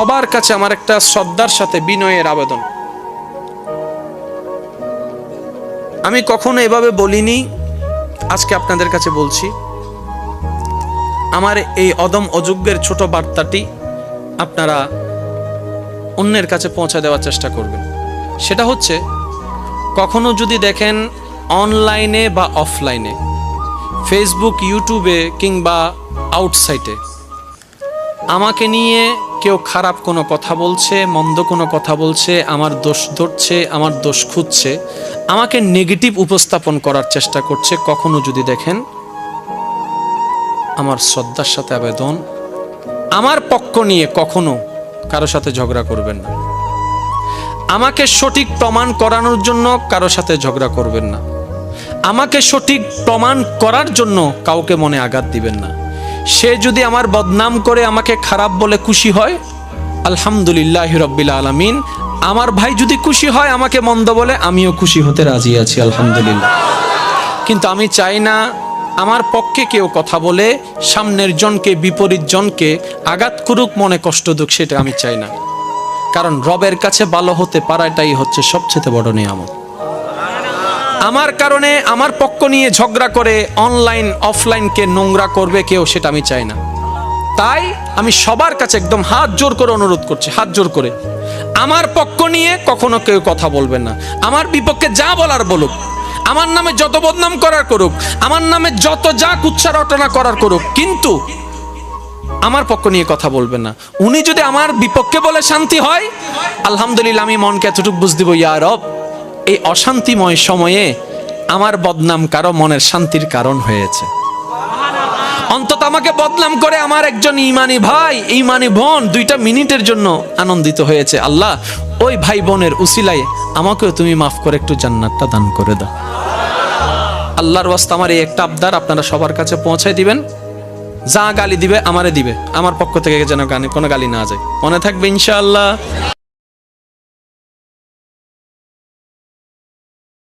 সবার কাছে আমার একটা শ্রদ্ধার সাথে বিনয়ের আবেদন। আমি কখনো এভাবে বলিনি, আজকে আপনাদের কাছে বলছি। আমার এই অদম অযোগ্যের ছোট বার্তাটি আপনারা অন্যের কাছে পৌঁছে দেওয়ার চেষ্টা করবেন। সেটা হচ্ছে, কখনো যদি দেখেন অনলাইনে বা অফলাইনে, ফেসবুক, ইউটিউবে কিংবা আউটসাইটে, আমাকে নিয়ে কেউ খারাপ কোনো কথা বলছে, মন্দ কোনো কথা বলছে, আমার দোষ ধরছে, আমার দোষ খুঁজছে, আমাকে নেগেটিভ উপস্থাপন করার চেষ্টা করছে, কখনো যদি দেখেন, আমার শ্রদ্ধার সাথে আবেদন, আমার পক্ষ নিয়ে কখনো কারও সাথে ঝগড়া করবেন না। আমাকে সঠিক প্রমাণ করানোর জন্য কারও সাথে ঝগড়া করবেন না। আমাকে সঠিক প্রমাণ করার জন্য কাউকে মনে আঘাত দিবেন না। সে যদি আমার বদনাম করে আমাকে খারাপ বলে খুশি হয়, আলহামদুলিল্লাহ রব্বিল আলমিন। আমার ভাই যদি খুশি হয়, আমাকে মন্দ বলে আমিও খুশি হতে রাজি আছি, আলহামদুলিল্লাহ। কিন্তু আমি চাই না আমার পক্ষে কেউ কথা বলে, সামনের জনকে, বিপরীত জনকে আঘাত করুক, মনে কষ্ট দুঃখ সেটা আমি চাই না। কারণ রবের কাছে ভালো হতে পারাটাই হচ্ছে সবচেয়ে বড় নিয়ামত। আমার কারণে আমার পক্ষ নিয়ে ঝগড়া করে অনলাইন অফলাইনকে নোংরা করবে কেউ সেটা আমি চাই না। তাই আমি সবার কাছে একদম হাত জোর করে অনুরোধ করছি, হাত জোর করে। আমার পক্ষ নিয়ে কখনো কেউ কথা বলবেন না। আমার বিপক্ষে যা বলার বলুক, আমার নামে যত বদনাম করার করুক, আমার নামে যত যা কুচ্ছা রটনা করার করুক, কিন্তু আমার পক্ষ নিয়ে কথা বলবেন না। উনি যদি আমার বিপক্ষে বলে শান্তি হয়, আলহামদুলিল্লাহ আমি মনকে এতটুকু বুঝ দিব, ইয়া রব। এই অশান্তিময় সময়ে আমার বদনাম কারও মনের শান্তির কারণ হয়েছে। অন্তত আমাকে বদনাম করে আমার একজন ইমানি ভাই, ইমানি বোন দুইটা মিনিটের জন্য আনন্দিত হয়েছে। আল্লাহ, ওই ভাই বোনের উসিলায় আমাকেও তুমি মাফ করে একটু জান্নাতটা দান করে দাও। আল্লাহর ওয়াস্তে আমার এই একটা আবদার আপনারা সবার কাছে পৌঁছায় দিবেন। যা গালি দিবে আমারে দিবে। আমার পক্ষ থেকে যেন গানে কোনো গালি না যায়। মনে থাকবে ইনশাআল্লাহ।